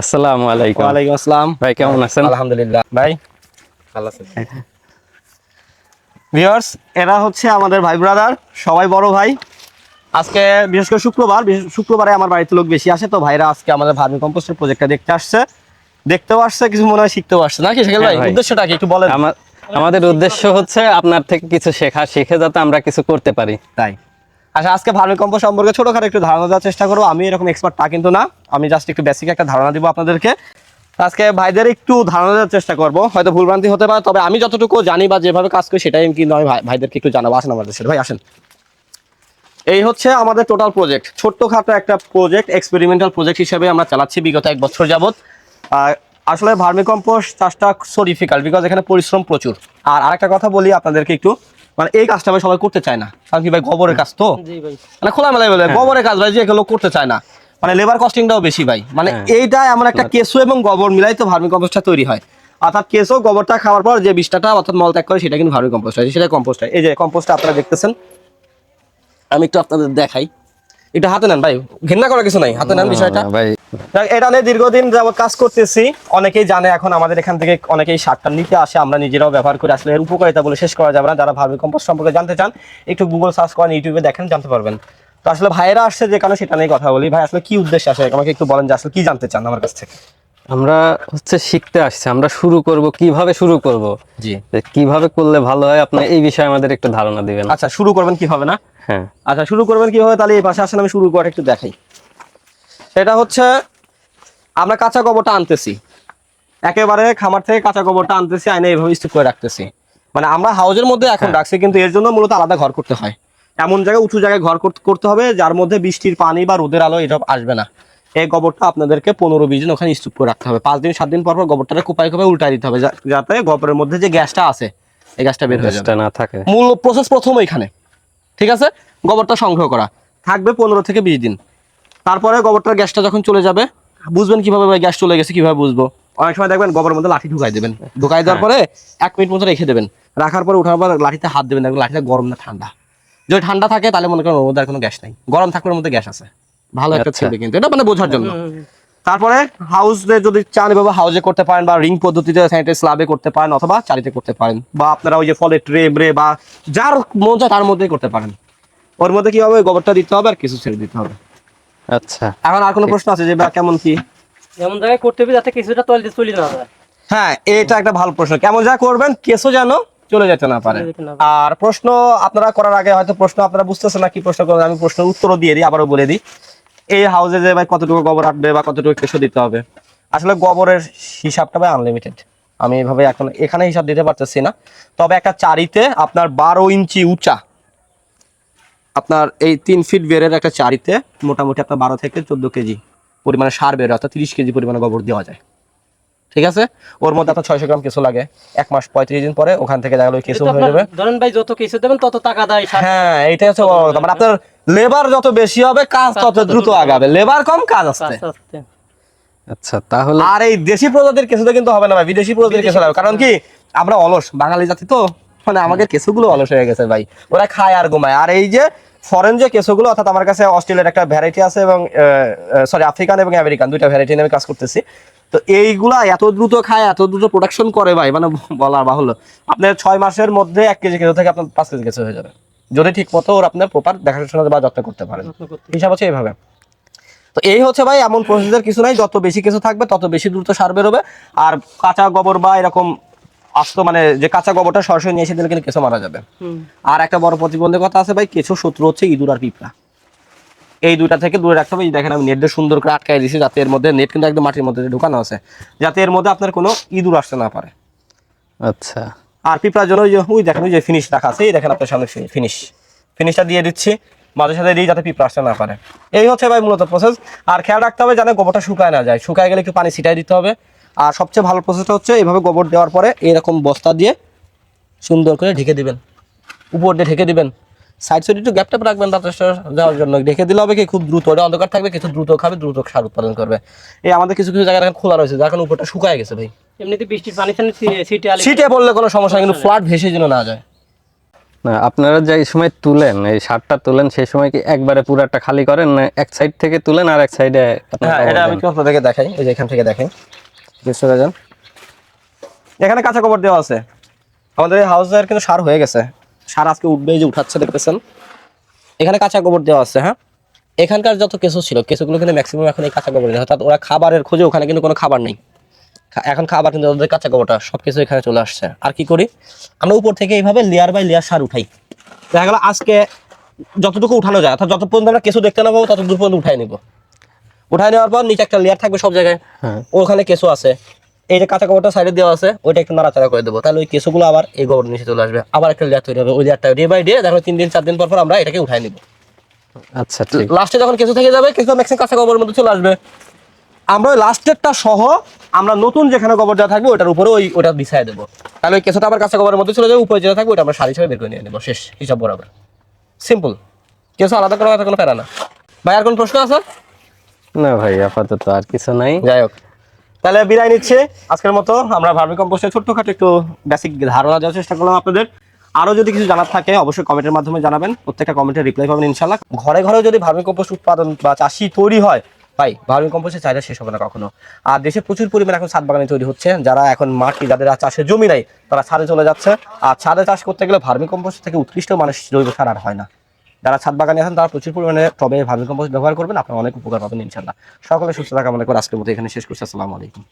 আসসালামু আলাইকুম। ওয়ালাইকুম আসসালাম। ভাই কেমন আছেন? আলহামদুলিল্লাহ। ভাই ভালো আছে ভিউয়ার্স এরা হচ্ছে আমাদের ভাই ব্রাদার সবাই বড় ভাই। আজকে বিশেষ করে শুক্রবার শুক্রবারে আমার বাড়িতে লোক বেশি আসে তো ভাইরা আজকে আমাদের ভার্মি কম্পোস্টের প্রজেক্টটা দেখতে আসছে। দেখতেও আসছে কিছু মনে হয় শিখতেও আসছে। নাকি শাকিল হ্যাঁ ভাই। উদ্দেশ্যটা কি একটু বলেন। আমার আমাদের উদ্দেশ্য হচ্ছে আপনার থেকে কিছু শেখা শিখে যাতে আমরা কিছু করতে পারি। তাই। আচ্ছা আজকে ভার্মি কম্পোস্ট সম্পর্কে ছোটখাটো একটু ধারণা দেওয়ার চেষ্টা করব। আমি এরকম এক্সপার্ট তা কিন্তু না। আমি জাস্ট একটু বেসিক একটা ধারণা দিব আপনাদেরকে। আজকে ভাইদের একটু ধারণা দেওয়ার চেষ্টা করব। হয়তো ভুলভ্রান্তি হতে পারে, তবে আমি যতটুকু জানি বা যেভাবে কাজ করি সেটাই কিন্তু আমি ভাই- ভাইদেরকে একটু জানাব। আসেন আমাদের সাথে, ভাই, আসেন। এই হচ্ছে আমাদের টোটাল প্রজেক্ট ছোট্টখাটো একটা প্রজেক্ট এক্সপেরিমেন্টাল প্রজেক্ট হিসেবে আমরা চালাচ্ছি বিগত এক বছর যাবৎ। আসলে ভার্মিকম্পোস্ট চাষটা সো ডিফিকাল্ট বিকজ এখানে পরিশ্রম প্রচুর। আর আরেকটা কথা বলি আপনাদেরকে একটু। মানে এই কাজটা ভাই সবাই করতে চায় না। কারণ কি ভাই গোবরের কাজ তো? মানে খোলামেলা বলে গোবরের কাজ ভাই যে লোক করতে চায় না। মানে লেবার কস্টিংটাও বেশি ভাই। মানে হ্যাঁ। এইটা এমন একটা কেসু এবং গোবর মিলাই তো ভার্মি কম্পোস্টটা তৈরি হয়। অর্থাৎ কেঁচো গোবরটা খাওয়ার পর যে বিষটাটা অর্থাৎ মল ত্যাগ করে সেটা কিন্তু ভার্মি কম্পোস্ট হয়। সেটা কম্পোস্ট হয়। এই যে কম্পোস্টটা আপনারা দেখতেছেন। আমি একটু আপনাদের দেখাই। একটু হাতে নেন ভাই। ঘৃণা করার কিছু নাই হাতে নেন বিষয়টা। এটা নিয়ে দীর্ঘদিন যাবত কাজ করতেছি। অনেকেই জানে এখন আমাদের এখান থেকে অনেকেই সারটা নিতে আসে আমরা নিজেরাও ব্যবহার করে। আসলে এর উপকারিতা বলে শেষ করা যাবে না। যারা ভার্মি কম্পোস্ট সম্পর্কে জানতে চান একটু গুগল সার্চ করেন ইউটিউবে দেখেন জানতে পারবেন। তো আসলে ভাইয়েরা আসছে যে কারণে সেটা নিয়ে কথা বলি। ভাই আসলে কি উদ্দেশ্যে আসে? আমাকে একটু বলেন যে আসলে কি জানতে চান আমার কাছ থেকে? আমরা হচ্ছে শিখতে আসছি আমরা শুরু করব কীভাবে শুরু করব? জি। কীভাবে করলে ভালো হয়? আপনি এই বিষয়ে আমাদের একটু ধারণা দিবেন। আচ্ছা শুরু করবেন কীভাবে না? হ্যাঁ। আচ্ছা শুরু করবেন কীভাবে? তাহলে এই পাশে আসেন আমি শুরু করে একটু দেখাই। সেটা হচ্ছে আমরা কাঁচা গোবরটা আনতেছি। একেবারে খামার থেকে কাঁচা গোবরটা আনতেছি আইনে এইভাবে স্তূপ করে রাখতেছি। মানে আমরা হাউজের মধ্যে এখন রাখছি কিন্তু এর জন্য মূলত আলাদা ঘর করতে হয়। এমন জায়গায় উঁচু জায়গায় ঘর করতে- করতে হবে যার মধ্যে বৃষ্টির পানি বা রোদের আলো এটা আসবে না। এই গোবরটা আপনাদেরকে পনেরো বিশ দিন ওখানে স্তূপ করে রাখতে হবে। পাঁচ দিন সাত দিন পর পর গোবরটাকে কুপাই কুপাই উল্টাই দিতে হবে যাতে গোবরের মধ্যে যে গ্যাসটা আছে এই গ্যাসটা বের হয়ে যাবে। না থাকে। মূল প্রসেস প্রথম এখানে ঠিক আছে? গোবরটা সংগ্রহ করা। থাকবে পনেরো থেকে বিশ দিন। তারপরে গোবরটার গ্যাসটা যখন চলে যাবে বুঝবেন কীভাবে ভাই গ্যাস চলে গেছে কীভাবে বুঝব? অনেক সময় দেখবেন গোবরের মধ্যে লাঠি ঢুকাই দেবেন। ঢুকাই দেওয়ার পরে এক মিনিট মতো রেখে দেবেন। রাখার পরে উঠার পর লাঠিতে হাত দেবেন দেখবেন লাঠিটা গরম না ঠান্ডা। যদি ঠান্ডা থাকে তাহলে মনে করেন ওর মধ্যে আর কোনো গ্যাস নাই। গরম থাকলে ওর মধ্যে গ্যাস আছে। ভালো একটা আচ্ছা। ছেলে কিন্তু এটা মানে বোঝার জন্য। তারপরে হাউসে যদি চান এভাবে হাউসে করতে পারেন বা রিং পদ্ধতিতে স্যানিটারি স্ল্যাবে করতে পারেন অথবা চারিতে করতে পারেন বা আপনারা ওই যে ফলের ট্রে ব্রে বা যার মন চায় তার মধ্যেই করতে পারেন। ওর মধ্যে কি হবে গোবরটা দিতে হবে আর কিছু ছেড়ে দিতে হবে। আচ্ছা। এখন আর কোনো প্রশ্ন আছে যে বা কেমন কি? এমন জায়গায় করতে হবে যাতে কিছুটা তলতে চলে না যায়। হ্যাঁ এটা একটা ভালো প্রশ্ন। কেমন যা করবেন কেসও যেন চলে যেতে না পারে। আর প্রশ্ন আপনারা করার আগে হয়তো প্রশ্ন আপনারা বুঝতেছেন না কি প্রশ্ন করবেন আমি প্রশ্নের উত্তরও দিয়ে দিই আবারও বলে দিই। এই হাউসে যে ভাই কতটুকু গোবর আটবে বা কতটুকু কেশো দিতে হবে? আসলে গোবরের হিসাবটা ভাই আনলিমিটেড আমি এভাবে এখন এখানে হিসাব দিতে পারতেছি না। তবে একটা চারিতে আপনার বারো ইঞ্চি উঁচা, আপনার এই তিন ফিট বেড়ের একটা চারিতে মোটামুটি আপনার বারো থেকে চোদ্দ কেজি পরিমাণে সার বের অর্থাৎ তিরিশ কেজি পরিমাণে গোবর দেওয়া যায়। ঠিক আছে? ওর মধ্যে আপনার ছয়শো গ্রাম কেঁচো লাগে। এক মাস পঁয়ত্রিশ দিন পরে ওখান থেকে দেখা গেলো কেঁচো হয়ে যাবে। ধরেন ভাই যত কিছু দেবেন তত টাকা দেয় হ্যাঁ এইটাই হচ্ছে মানে আপনার লেবার যত বেশি হবে কাজ তত দ্রুত আগাবে। লেবার কম কাজ আসতে। আচ্ছা তাহলে আর এই দেশি প্রজাতির কেঁচোতে কিন্তু হবে না ভাই বিদেশি প্রজাতির কেঁচো লাগবে। কারণ কি আমরা অলস বাঙালি জাতি তো। মানে আমাদের কেঁচোগুলো অলস হয়ে গেছে ভাই। ওরা খায় আর ঘুমায়। আর এই যে ফরেন যে কেঁচোগুলো অর্থাৎ আমার কাছে অস্ট্রেলিয়ার একটা ভ্যারাইটি আছে এবং সরি আফ্রিকান এবং আমেরিকান দুইটা ভ্যারাইটি নিয়ে আমি কাজ করতেছি। তো এইগুলা এত দ্রুত খায় এত দ্রুত প্রোডাকশন করে ভাই মানে বলার বাহুল্য। আপনার ছয় মাসের মধ্যে এক কেজি কেঁচো থেকে আপনার পাঁচ কেজি কেঁচো হয়ে যাবে। যদি ঠিক মতো ওর আপনার প্রপার দেখাশোনা বা যত্ন করতে পারেন। হিসাব হচ্ছে এইভাবে। তো এই হচ্ছে ভাই এমন প্রসেসের কিছু নাই যত বেশি কিছু থাকবে তত বেশি দ্রুত সার বেরোবে। আর কাঁচা গোবর বা এরকম আস্ত মানে যে কাঁচা গোবরটা সরাসরি নিয়ে এসে দিলে কিন্তু কেঁচো মারা যাবে। আর একটা বড় প্রতিবন্ধকতা আছে ভাই কেঁচো শত্রু হচ্ছে ইঁদুর আর পিঁপড়া। এই দুইটা থেকে দূরে রাখতে হবে। এই দেখেন আমি নেট দিয়ে সুন্দর করে আটকাই দিয়েছি যাতে এর মধ্যে নেট কিন্তু একদম মাটির মধ্যে ঢুকানো আছে। যাতে এর মধ্যে আপনার কোনো ইঁদুর আসতে না পারে। আচ্ছা। আর পিঁপড়ার জন্য ওই যে ওই দেখেন ওই যে ফিনিশ রাখা আছে এই দেখেন আপনার সামনে ফিনিশ ফিনিশটা দিয়ে দিচ্ছি মাঝে সাথে দিই যাতে পিঁপড়া আসতে না পারে। এই হচ্ছে ভাই মূলত প্রসেস আর খেয়াল রাখতে হবে যেন গোবরটা শুকায় না যায়। শুকায় গেলে একটু পানি ছিটাই দিতে হবে। আর সবচেয়ে ভালো প্রসেসটা হচ্ছে এইভাবে গোবর দেওয়ার পরে এরকম বস্তা দিয়ে সুন্দর করে ঢেকে দিবেন। উপর দিয়ে ঢেকে দিবেন। সাইড সাইড একটু গ্যাপ ট্যাপ রাখবেন তাতে দেওয়ার জন্য। ঢেকে দিলে হবে কি? খুব দ্রুত। ওটা অন্ধকার থাকবে কিছু দ্রুত খাবে দ্রুত সার উৎপাদন করবে। এই আমাদের কিছু কিছু জায়গা এখন খোলা রয়েছে যার কারণে উপরটা শুকায় গেছে ভাই। এমনিতে বৃষ্টির পানি ছিটে সিটে পড়লে কোনো সমস্যা কিন্তু ফ্লাড ভেসে যেন না যায়। না আপনারা যে সময় তুলেন এই সারটা তুলেন সেই সময় কি একবারে পুরাটা খালি করেন? না এক সাইড থেকে তুলেন আর এক সাইডে হ্যাঁ এটা আমি একটু আপনাদেরকে দেখাই? এই যে এখান থেকে দেখেন বুঝতে যান। এখানে কাঁচা কবর দেওয়া আছে। আমাদের এই হাউসের কিন্তু সার হয়ে গেছে। সার আজকে উঠবে যে উঠাচ্ছে দেখতেছেন। এখানে কাঁচা গোবর দেওয়া আছে হ্যাঁ? এখানকার যত কেঁচো ছিল কেঁচোগুলো কিন্তু ম্যাক্সিমাম এখন এই কাঁচা গোবর দেওয়া অর্থাৎ ওরা খাবারের খোঁজে ওখানে কিন্তু কোনো খাবার নেই। এখন খাবার কিন্তু ওদের কাঁচা গোবরটা সব কিছু এখানে চলে আসছে। আর কি করি? আমরা উপর থেকে এইভাবে লেয়ার বাই লেয়ার সার উঠাই। দেখা গেল আজকে যতটুকু উঠানো যায় অর্থাৎ যত পর্যন্ত আমরা কেঁচো দেখতে না পাবো ততদূর পর্যন্ত উঠাই নিব। উঠাই নেওয়ার পর নিচে একটা লেয়ার থাকবে সব জায়গায়। হ্যাঁ। ওখানে কেঁচো আছে। এই যে কাঁচা গোবরটা সাইডে দেওয়া আছে ওইটা একটু নাড়াচাড়া করে দেবো। তাহলে ওই কেঁচোগুলো আবার এই গোবর নিচে চলে আসবে। আবার একটা লেয়ার তৈরি হবে। ওই লেয়ারটা ডে বাই ডে দেখো তিন দিন চার দিন পর পর আমরা এটাকে উঠাই নিব। আচ্ছা ঠিক। লাস্টে যখন কেঁচো থেকে যাবে কেঁচো ম্যাক্সিমাম কাঁচা গোবরের মধ্যে চলে আসবে। আমরা ওই লাস্টেরটা সহ আমরা নতুন যেখানে গোবর দেওয়া থাকবে ওটার উপরে ওই ওটা বিছাই দেবো। তাহলে ওই কেঁচোটা আবার কাঁচা গোবরের মধ্যে চলে যাবে উপরে যেটা থাকবে ওটা আমরা সারি হিসাবে বের করে নিয়ে নেব। শেষ হিসাব বরাবর। সিম্পল কেঁচো আলাদা কথা কোনো প্যারা না। ভাই আর কোনো প্রশ্ন আছে? না ভাই আপাতত আর কিছু নাই। যাই হোক। তাহলে বিদায় নিচ্ছে। আজকের মতো আমরা ভার্মি কম্পোস্টের ছোট্টখাটো একটু বেসিক ধারণা দেওয়ার চেষ্টা করলাম আপনাদের। আরও যদি কিছু জানার থাকে, অবশ্যই কমেন্টের মাধ্যমে জানাবেন। প্রত্যেকটা কমেন্টের রিপ্লাই পাবেন ইনশাল্লাহ ঘরে ঘরে যদি ভার্মি কম্পোস্ট উৎপাদন বা চাষি তৈরি হয়, ভাই, ভার্মি কম্পোস্টের চাহিদা শেষ হবে না কখনো। আর দেশে প্রচুর পরিমাণে এখন ছাদ বাগানে তৈরি হচ্ছে, যারা এখন মাটি, যাদের চাষের জমি নাই, তারা ছাদে চলে যাচ্ছে। আর ছাদে চাষ করতে গেলে ভার্মি কম্পোস্ট থেকে উৎকৃষ্ট মানুষ জৈব সার আর হয় না। যারা ছাদ বাগানে আছেন, তারা প্রচুর পরিমাণে টবে ভার্মি কম্পোস্ট ব্যবহার করবেন। আপনারা অনেক উপকার পাবেন ইনশাল্লাহ সকলে সুস্থ থাকা মনে করে আজকের মতো এখানে শেষ করছি। আসসালামু আলাইকুম।